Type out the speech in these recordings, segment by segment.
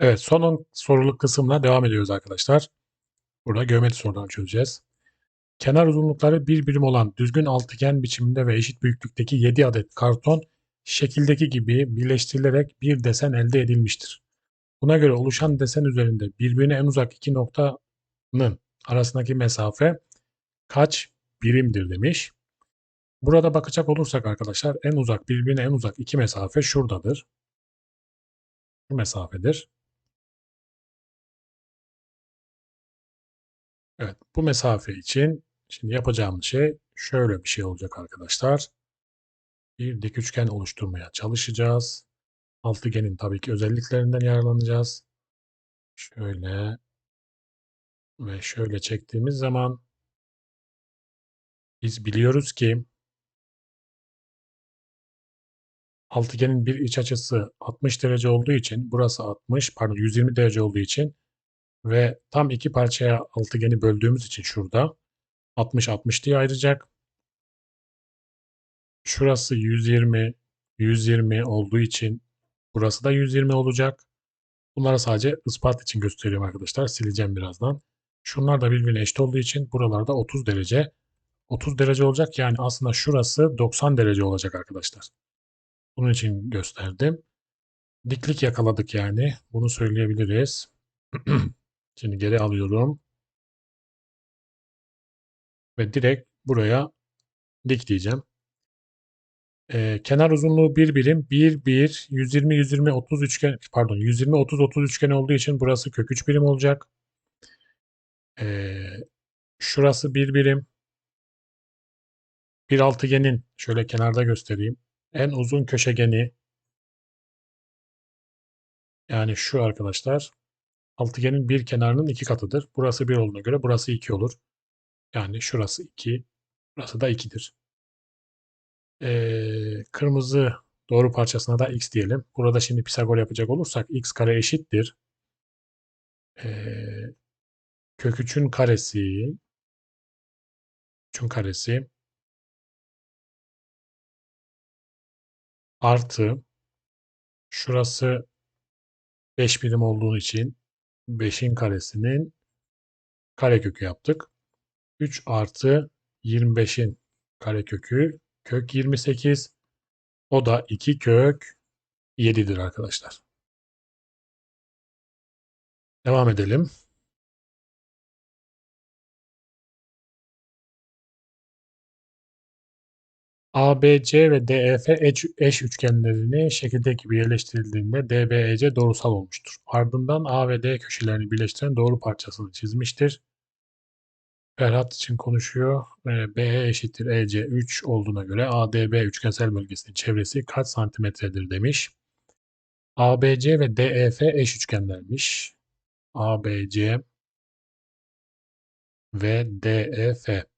Evet, son 10 soruluk kısımla devam ediyoruz arkadaşlar. Burada geometri sorularını çözeceğiz. Kenar uzunlukları bir birim olan düzgün altıgen biçiminde ve eşit büyüklükteki 7 adet karton şekildeki gibi birleştirilerek bir desen elde edilmiştir. Buna göre oluşan desen üzerinde birbirine en uzak iki noktanın arasındaki mesafe kaç birimdir demiş. Burada bakacak olursak arkadaşlar en uzak birbirine en uzak iki mesafe şuradadır. Bu mesafedir. Evet, bu mesafe için şimdi yapacağımız şey şöyle bir şey olacak arkadaşlar. Bir dik üçgen oluşturmaya çalışacağız. Altıgenin tabii ki özelliklerinden yararlanacağız. Şöyle ve şöyle çektiğimiz zaman biz biliyoruz ki altıgenin bir iç açısı 60 derece olduğu için burası 60 pardon 120 derece olduğu için ve tam iki parçaya altıgeni böldüğümüz için şurada 60-60 diye ayıracak. Şurası 120 120 olduğu için burası da 120 olacak. Bunları sadece ispat için gösteriyorum arkadaşlar. Sileceğim birazdan. Şunlar da birbirine eşit olduğu için buralarda 30 derece 30 derece olacak. Yani aslında şurası 90 derece olacak arkadaşlar. Bunun için gösterdim. Diklik yakaladık yani. Bunu söyleyebiliriz. Şimdi geri alıyorum. Ve direkt buraya dik diyeceğim. Ee, kenar uzunluğu bir birim. 1, 1, 120, 120, 30 üçgen, pardon 120, 30, 30 üçgen olduğu için burası kök 3 birim olacak. Ee, şurası bir birim. Bir altıgenin şöyle kenarda göstereyim. En uzun köşegeni yani şu arkadaşlar altıgenin bir kenarının iki katıdır. Burası 1 olduğuna göre burası 2 olur. Yani şurası 2, burası da 2'dir. Ee, kırmızı doğru parçasına da x diyelim. Burada şimdi Pisagor yapacak olursak x kare eşittir. Ee, kök 3'ün karesi 3'ün karesi artı şurası 5 birim olduğu için 5'in karesinin karekökü yaptık. 3 artı 25'in karekökü kök 28. O da 2 kök 7'dir arkadaşlar. Devam edelim. ABC ve DEF eş, eş üçgenlerini şekildeki gibi yerleştirildiğinde DBEC doğrusal olmuştur. Ardından A ve D köşelerini birleştiren doğru parçasını çizmiştir. Ferhat için konuşuyor. E, BE eşittir EC 3 olduğuna göre ADB üçgensel bölgesinin çevresi kaç santimetredir demiş. ABC ve DEF eş üçgenlermiş. ABC ve DEF.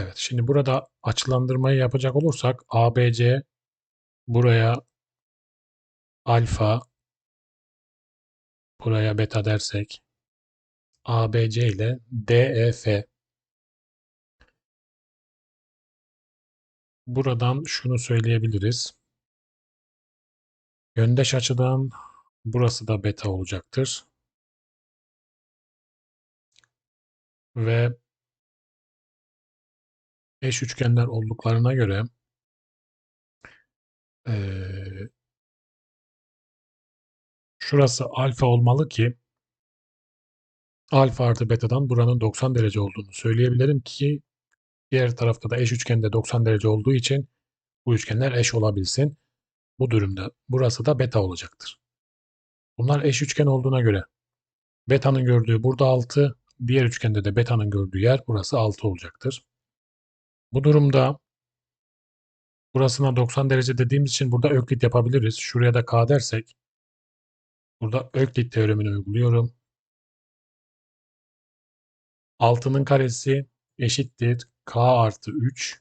Evet, şimdi burada açılandırmayı yapacak olursak ABC buraya alfa buraya beta dersek ABC ile DEF buradan şunu söyleyebiliriz. Yöndeş açıdan burası da beta olacaktır. Ve eş üçgenler olduklarına göre ee, şurası alfa olmalı ki alfa artı betadan buranın 90 derece olduğunu söyleyebilirim ki diğer tarafta da eş üçgende 90 derece olduğu için bu üçgenler eş olabilsin. Bu durumda burası da beta olacaktır. Bunlar eş üçgen olduğuna göre beta'nın gördüğü burada 6, diğer üçgende de beta'nın gördüğü yer burası 6 olacaktır. Bu durumda burasına 90 derece dediğimiz için burada öklit yapabiliriz. Şuraya da k dersek burada öklit teoremini uyguluyorum. 6'nın karesi eşittir k artı 3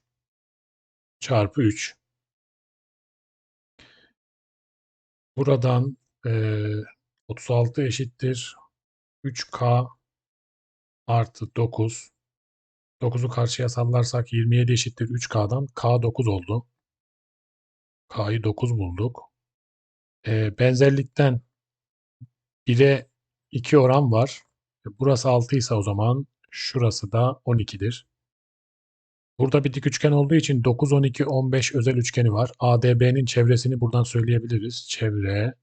çarpı 3. Buradan e, 36 eşittir 3k artı 9. 9'u karşıya sallarsak 27 eşittir 3k'dan k 9 oldu. k'yı 9 bulduk. e, benzerlikten 1'e 2 oran var. E, Burası 6 ise o zaman şurası da 12'dir. Burada bir dik üçgen olduğu için 9, 12, 15 özel üçgeni var. ADB'nin çevresini buradan söyleyebiliriz. Çevre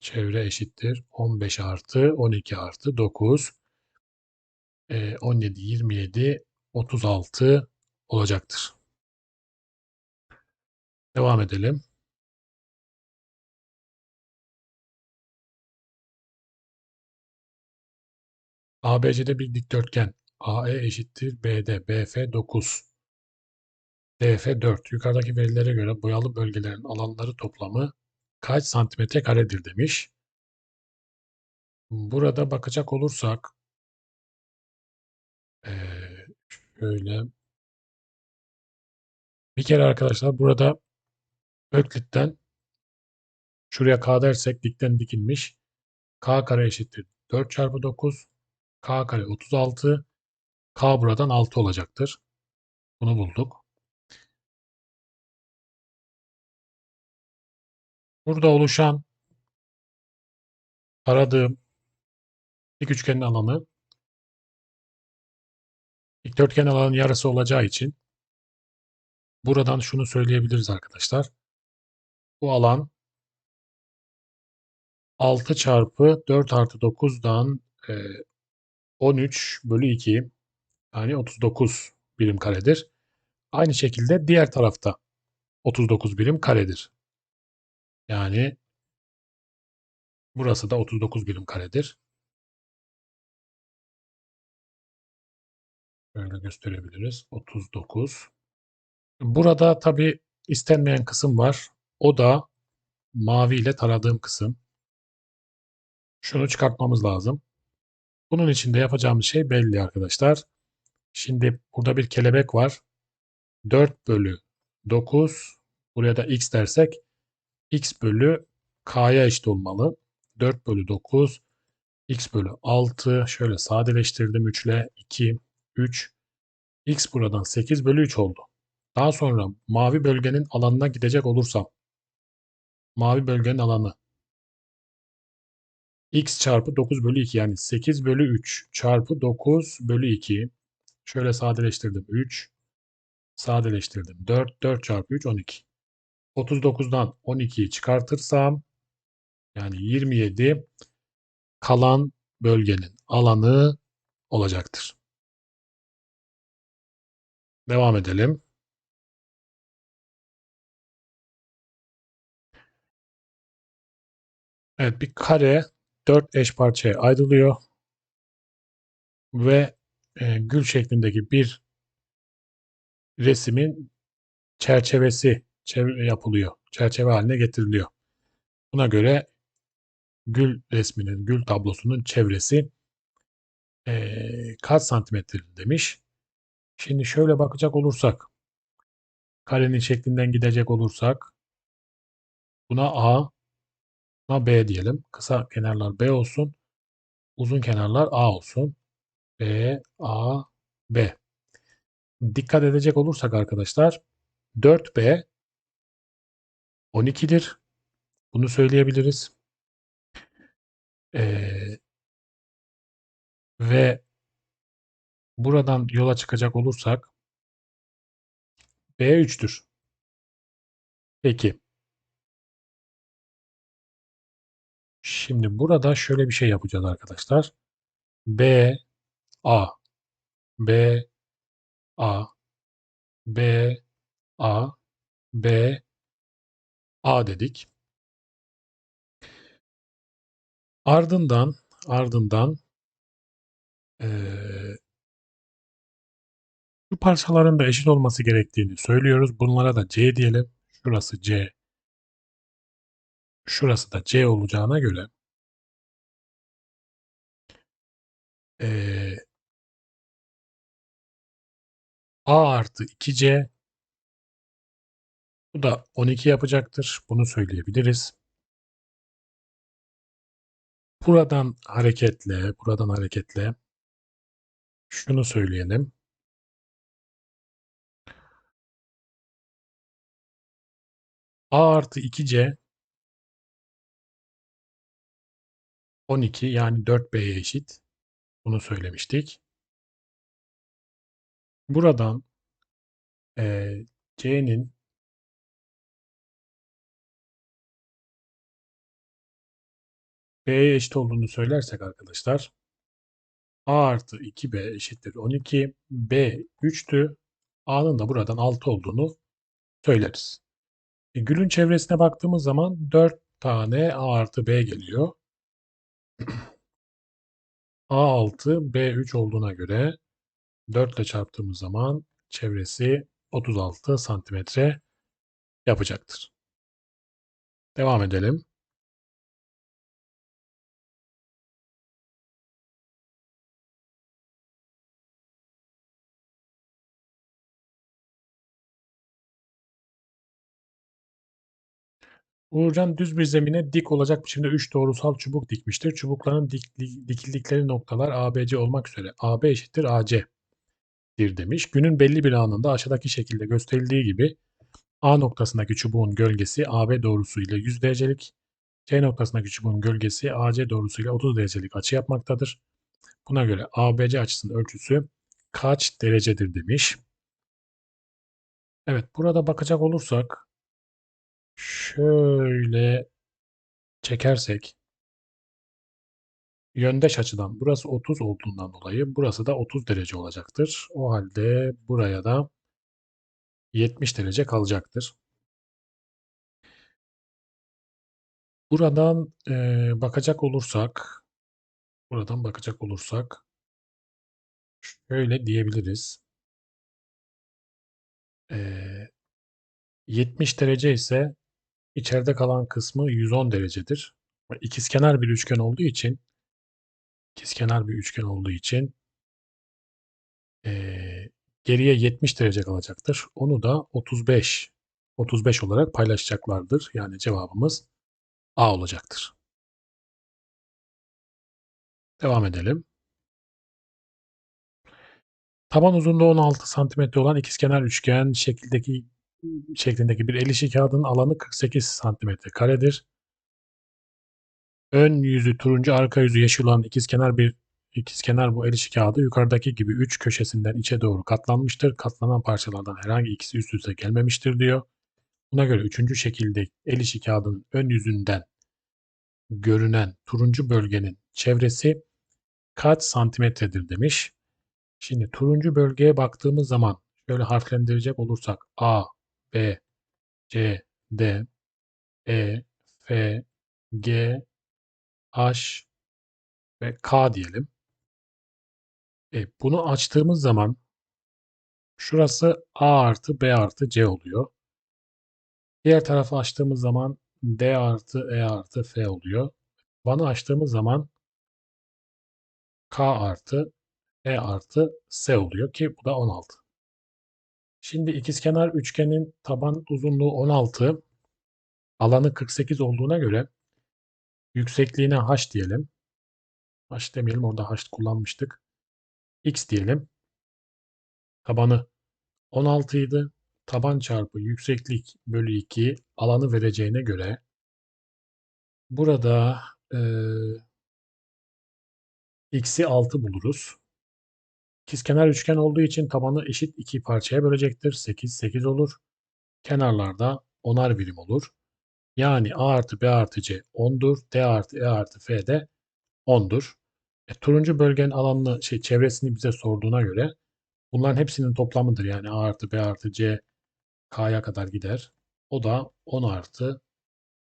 çevre eşittir 15 artı 12 artı 9 e, 17, 27, 36 olacaktır. Devam edelim. ABC'de bir dikdörtgen. AE eşittir BD. BF 9. DF 4. Yukarıdaki verilere göre boyalı bölgelerin alanları toplamı kaç santimetre karedir demiş. Burada bakacak olursak eee, şöyle bir kere arkadaşlar burada Öklit'ten şuraya K dersek dikten dikilmiş. K kare eşittir 4 çarpı 9. K kare 36. K buradan 6 olacaktır. Bunu bulduk. Burada oluşan aradığım dik üçgenin alanı dikdörtgen alanın yarısı olacağı için buradan şunu söyleyebiliriz arkadaşlar. Bu alan 6 çarpı 4 artı 9'dan e, 13 bölü 2 yani 39 birim karedir. Aynı şekilde diğer tarafta 39 birim karedir. Yani burası da 39 birim karedir. Böyle gösterebiliriz. 39. Burada tabi istenmeyen kısım var. O da mavi ile taradığım kısım. Şunu çıkartmamız lazım. Bunun için de yapacağımız şey belli arkadaşlar. Şimdi burada bir kelebek var. 4 bölü 9 buraya da x dersek x bölü k'ya eşit olmalı. 4 bölü 9 x bölü 6 şöyle sadeleştirdim 3 ile 2 3 x buradan 8 bölü 3 oldu. Daha sonra mavi bölgenin alanına gidecek olursam mavi bölgenin alanı x çarpı 9 bölü 2 yani 8 bölü 3 çarpı 9 bölü 2 şöyle sadeleştirdim 3 sadeleştirdim 4 4 çarpı 3 12 39'dan 12'yi çıkartırsam yani 27 kalan bölgenin alanı olacaktır. Devam edelim. Evet bir kare 4 eş parçaya ayrılıyor ve e, gül şeklindeki bir resimin çerçevesi çevre yapılıyor. Çerçeve haline getiriliyor. Buna göre gül resminin, gül tablosunun çevresi e, kaç santimetre demiş. Şimdi şöyle bakacak olursak, karenin şeklinden gidecek olursak, buna A, buna B diyelim. Kısa kenarlar B olsun, uzun kenarlar A olsun. B, A, B. Dikkat edecek olursak arkadaşlar, 4B 12'dir. Bunu söyleyebiliriz. Ee, ve buradan yola çıkacak olursak B 3'tür. Peki. Şimdi burada şöyle bir şey yapacağız arkadaşlar. B A B A B A B A dedik. Ardından ardından eee şu parçaların da eşit olması gerektiğini söylüyoruz. Bunlara da C diyelim. Şurası C. Şurası da C olacağına göre eee A artı 2C bu da 12 yapacaktır. Bunu söyleyebiliriz. Buradan hareketle, buradan hareketle şunu söyleyelim. A artı 2C 12 yani 4B'ye eşit. Bunu söylemiştik. Buradan eee, C'nin B'ye eşit olduğunu söylersek arkadaşlar A artı 2B eşittir 12. B 3'tü. A'nın da buradan 6 olduğunu söyleriz. E, Gül'ün çevresine baktığımız zaman 4 tane A artı B geliyor. A6 B3 olduğuna göre 4 ile çarptığımız zaman çevresi 36 santimetre yapacaktır. Devam edelim. Uğurcan düz bir zemine dik olacak biçimde 3 doğrusal çubuk dikmiştir. Çubukların dik, dikildikleri noktalar ABC olmak üzere AB eşittir AC dir demiş. Günün belli bir anında aşağıdaki şekilde gösterildiği gibi A noktasındaki çubuğun gölgesi AB doğrusu ile 100 derecelik, C noktasındaki çubuğun gölgesi AC doğrusu ile 30 derecelik açı yapmaktadır. Buna göre ABC açısının ölçüsü kaç derecedir demiş. Evet burada bakacak olursak şöyle çekersek yöndeş açıdan burası 30 olduğundan dolayı burası da 30 derece olacaktır. O halde buraya da 70 derece kalacaktır. Buradan e, bakacak olursak buradan bakacak olursak şöyle diyebiliriz. E, 70 derece ise içeride kalan kısmı 110 derecedir. İkizkenar bir üçgen olduğu için ikizkenar bir üçgen olduğu için eee, geriye 70 derece kalacaktır. Onu da 35 35 olarak paylaşacaklardır. Yani cevabımız A olacaktır. Devam edelim. Taban uzunluğu 16 cm olan ikizkenar üçgen şekildeki şeklindeki bir el işi kağıdının alanı 48 cm karedir. Ön yüzü turuncu, arka yüzü yeşil olan ikizkenar bir ikizkenar bu el işi kağıdı yukarıdaki gibi üç köşesinden içe doğru katlanmıştır. Katlanan parçalardan herhangi ikisi üst üste gelmemiştir diyor. Buna göre üçüncü şekilde el işi kağıdının ön yüzünden görünen turuncu bölgenin çevresi kaç santimetredir demiş. Şimdi turuncu bölgeye baktığımız zaman şöyle harflendirecek olursak A, B, C, D, E, F, G, H ve K diyelim. E, bunu açtığımız zaman şurası A artı B artı C oluyor. Diğer tarafı açtığımız zaman D artı E artı F oluyor. Tabanı açtığımız zaman K artı E artı S oluyor ki bu da 16. Şimdi ikizkenar üçgenin taban uzunluğu 16, alanı 48 olduğuna göre yüksekliğine h diyelim. h demeyelim orada h kullanmıştık. x diyelim. Tabanı 16 idi. Taban çarpı yükseklik bölü 2 alanı vereceğine göre burada e, x'i 6 buluruz. İkizkenar üçgen olduğu için tabanı eşit iki parçaya bölecektir. 8, 8 olur. Kenarlarda onar birim olur. Yani A artı B artı C 10'dur. D artı E artı F de 10'dur. E, turuncu bölgenin alanını, şey, çevresini bize sorduğuna göre bunların hepsinin toplamıdır. Yani A artı B artı C K'ya kadar gider. O da 10 artı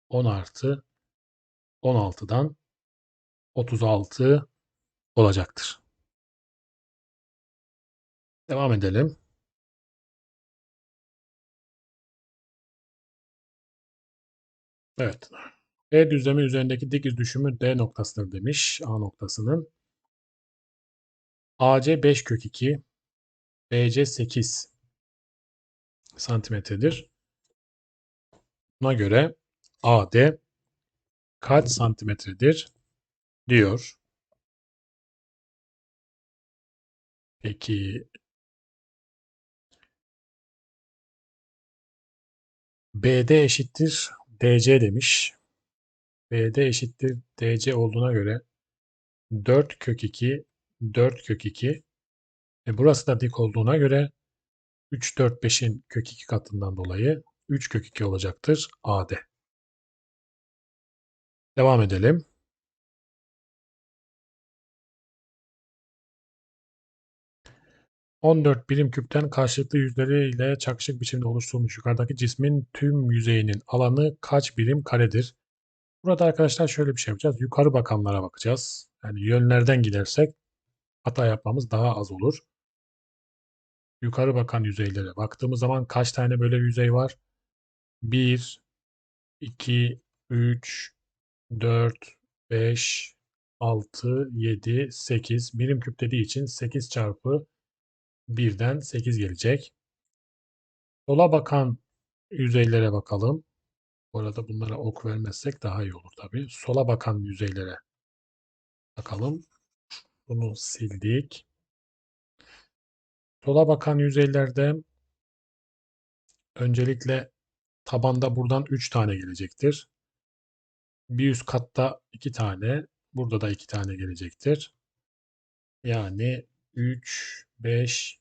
10 artı 16'dan 36 olacaktır. Devam edelim. Evet. E düzlemi üzerindeki dik düşümü D noktasıdır demiş. A noktasının. AC 5 kök 2. BC 8 santimetredir. Buna göre AD kaç santimetredir diyor. Peki BD eşittir DC demiş. BD eşittir DC olduğuna göre 4 kök 2 4 kök 2 e burası da dik olduğuna göre 3 4 5'in kök 2 katından dolayı 3 kök 2 olacaktır AD. Devam edelim. ...14 birim küpten karşılıklı yüzleriyle çakışık biçimde oluşturulmuş yukarıdaki cismin tüm yüzeyinin alanı kaç birim karedir? Burada arkadaşlar şöyle bir şey yapacağız. Yukarı bakanlara bakacağız. Yani yönlerden gidersek hata yapmamız daha az olur. Yukarı bakan yüzeylere baktığımız zaman kaç tane böyle yüzey var? 1, 2, 3, 4, 5, 6, 7, 8. Birim küp dediği için 8 çarpı 1'den 8 gelecek. Sola bakan yüzeylere bakalım. Bu arada bunlara ok vermezsek daha iyi olur tabii. Sola bakan yüzeylere bakalım. Bunu sildik. Sola bakan yüzeylerde öncelikle tabanda buradan 3 tane gelecektir. Bir üst katta 2 tane, burada da 2 tane gelecektir. Yani 3, 5,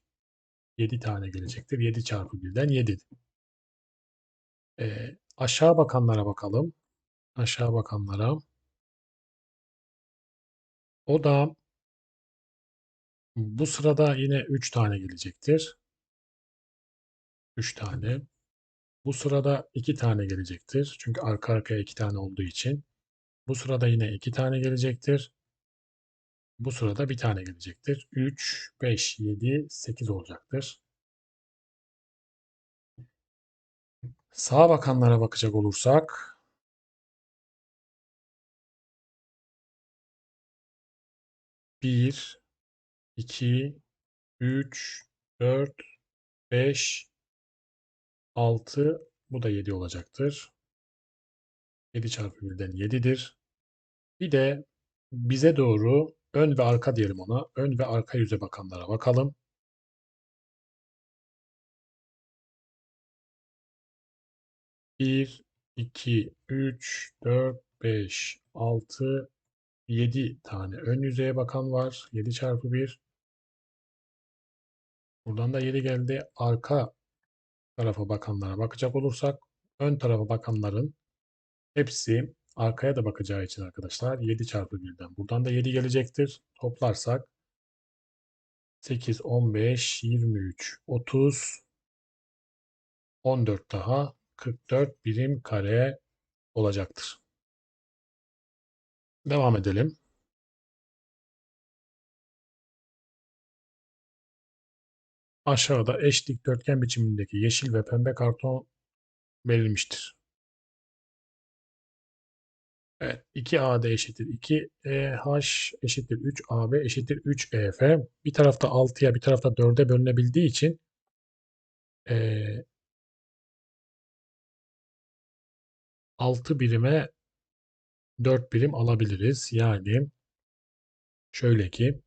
7 tane gelecektir. 7 çarpı 1'den 7. Ee, aşağı bakanlara bakalım. Aşağı bakanlara. O da bu sırada yine 3 tane gelecektir. 3 tane. Bu sırada 2 tane gelecektir. Çünkü arka arkaya 2 tane olduğu için. Bu sırada yine 2 tane gelecektir. Bu sırada bir tane gelecektir. 3, 5, 7, 8 olacaktır. Sağa bakanlara bakacak olursak bir, iki, üç, dört, beş, altı, bu da yedi olacaktır. Yedi çarpı birden yedidir. Bir de bize doğru ön ve arka diyelim ona. Ön ve arka yüze bakanlara bakalım. Bir, iki, üç, dört, beş, altı, 7 tane ön yüzeye bakan var. 7 çarpı 1. Buradan da 7 geldi. Arka tarafa bakanlara bakacak olursak ön tarafa bakanların hepsi arkaya da bakacağı için arkadaşlar 7 çarpı 1'den. Buradan da 7 gelecektir. Toplarsak 8, 15, 23, 30, 14 daha 44 birim kare olacaktır. Devam edelim. Aşağıda eş dikdörtgen biçimindeki yeşil ve pembe karton verilmiştir. Evet, 2AD eşittir 2EH eşittir 3AB eşittir 3EF. Bir tarafta 6'ya bir tarafta 4'e bölünebildiği için e, 6 birime 4 birim alabiliriz. Yani şöyle ki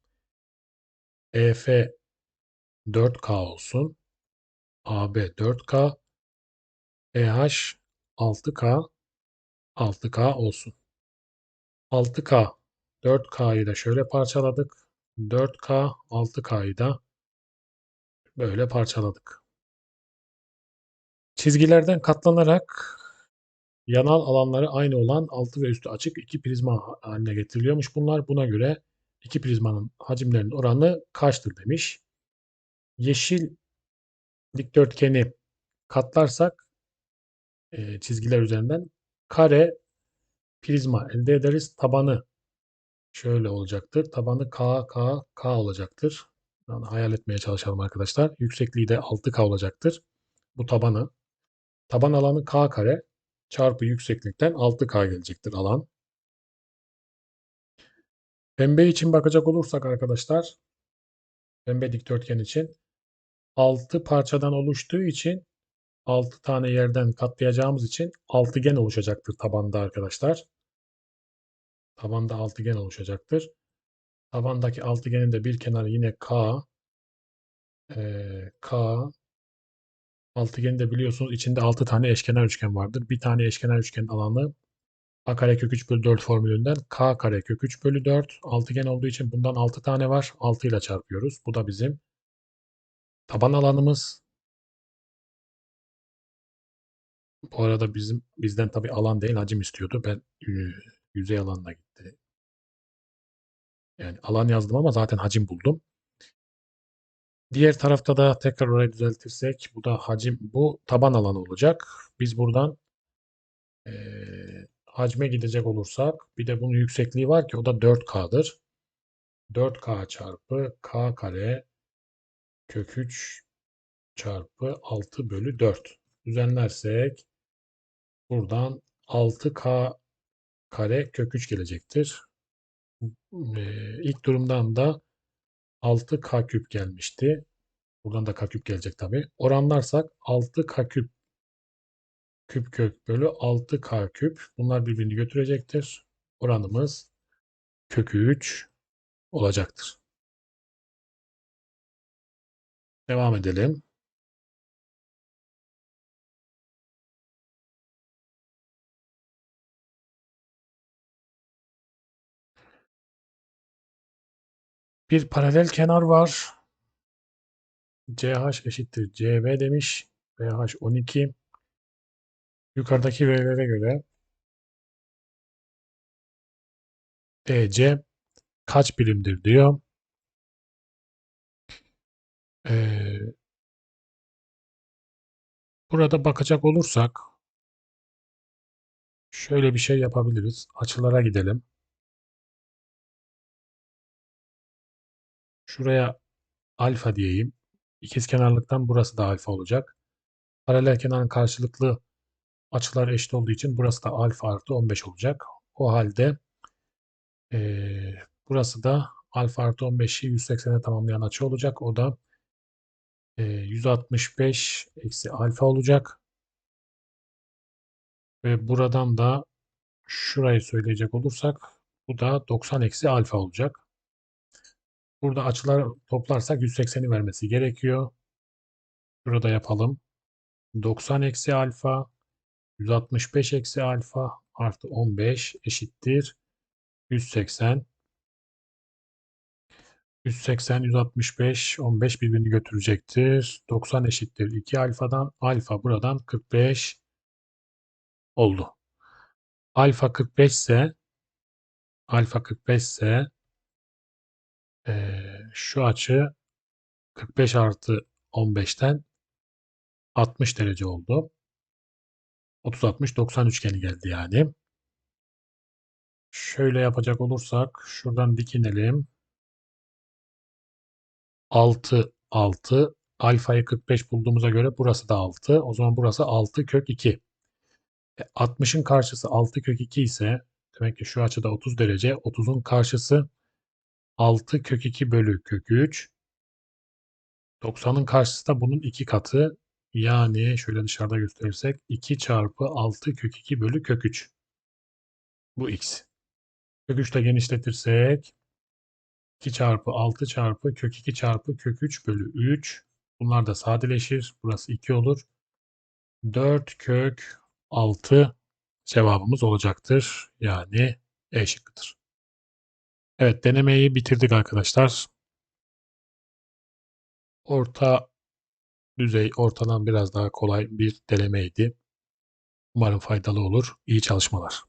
EF 4K olsun. AB 4K. EH 6K 6K olsun. 6K 4K'yı da şöyle parçaladık. 4K 6K'yı da böyle parçaladık. Çizgilerden katlanarak yanal alanları aynı olan altı ve üstü açık iki prizma haline getiriliyormuş bunlar. Buna göre iki prizmanın hacimlerinin oranı kaçtır demiş. Yeşil dikdörtgeni katlarsak e, çizgiler üzerinden kare prizma elde ederiz. Tabanı şöyle olacaktır. Tabanı K, K, K olacaktır. Yani hayal etmeye çalışalım arkadaşlar. Yüksekliği de 6K olacaktır. Bu tabanı. Taban alanı K kare çarpı yükseklikten 6K gelecektir alan. Pembe için bakacak olursak arkadaşlar pembe dikdörtgen için 6 parçadan oluştuğu için 6 tane yerden katlayacağımız için altıgen oluşacaktır tabanda arkadaşlar. Tabanda altıgen oluşacaktır. Tabandaki altıgenin de bir kenarı yine K, e, K, Altıgeni de biliyorsunuz içinde 6 tane eşkenar üçgen vardır. Bir tane eşkenar üçgenin alanı a kare kök 3 bölü 4 formülünden k kare kök 3 bölü 4 altıgen olduğu için bundan 6 tane var. 6 ile çarpıyoruz. Bu da bizim taban alanımız. Bu arada bizim bizden tabi alan değil hacim istiyordu. Ben e, yüzey alanına gitti. Yani alan yazdım ama zaten hacim buldum. Diğer tarafta da tekrar orayı düzeltirsek bu da hacim bu taban alanı olacak. Biz buradan e, hacme gidecek olursak bir de bunun yüksekliği var ki o da 4K'dır. 4K çarpı K kare kök 3 çarpı 6 bölü 4. Düzenlersek buradan 6K kare kök 3 gelecektir. Ee, ilk durumdan da 6K küp gelmişti. Buradan da K küp gelecek tabi. Oranlarsak 6K küp küp kök bölü 6K küp. Bunlar birbirini götürecektir. Oranımız kökü 3 olacaktır. Devam edelim. Bir paralel kenar var. CH eşittir CB demiş. BH 12. Yukarıdaki verilere göre DC kaç birimdir diyor. Ee, burada bakacak olursak şöyle bir şey yapabiliriz. Açılara gidelim. Şuraya alfa diyeyim. İkizkenarlıktan burası da alfa olacak. Paralel kenarın karşılıklı açılar eşit olduğu için burası da alfa artı 15 olacak. O halde ee, burası da alfa artı 15'i 180'e tamamlayan açı olacak. O da e, 165 eksi alfa olacak. Ve buradan da şurayı söyleyecek olursak bu da 90 eksi alfa olacak. Burada açılar toplarsak 180'i vermesi gerekiyor. Burada yapalım. 90 eksi alfa 165 eksi alfa artı 15 eşittir 180. 180, 165, 15 birbirini götürecektir. 90 eşittir 2 alfadan. Alfa buradan 45 oldu. Alfa 45 ise alfa 45 ise e, şu açı 45 artı 15'ten 60 derece oldu. 30 60 90 üçgeni geldi yani. Şöyle yapacak olursak şuradan dikinelim. 6 6 alfayı 45 bulduğumuza göre burası da 6. O zaman burası 6 kök 2. E, 60'ın karşısı 6 kök 2 ise demek ki şu açıda 30 derece. 30'un karşısı 6 kök 2 bölü kök 3. 90'ın karşısı da bunun 2 katı. Yani şöyle dışarıda gösterirsek 2 çarpı 6 kök 2 bölü kök 3. Bu x. Kök 3 ile genişletirsek 2 çarpı 6 çarpı kök 2 çarpı kök 3 bölü 3. Bunlar da sadeleşir. Burası 2 olur. 4 kök 6 cevabımız olacaktır. Yani E şıkkıdır. Evet denemeyi bitirdik arkadaşlar. Orta düzey ortadan biraz daha kolay bir denemeydi. Umarım faydalı olur. İyi çalışmalar.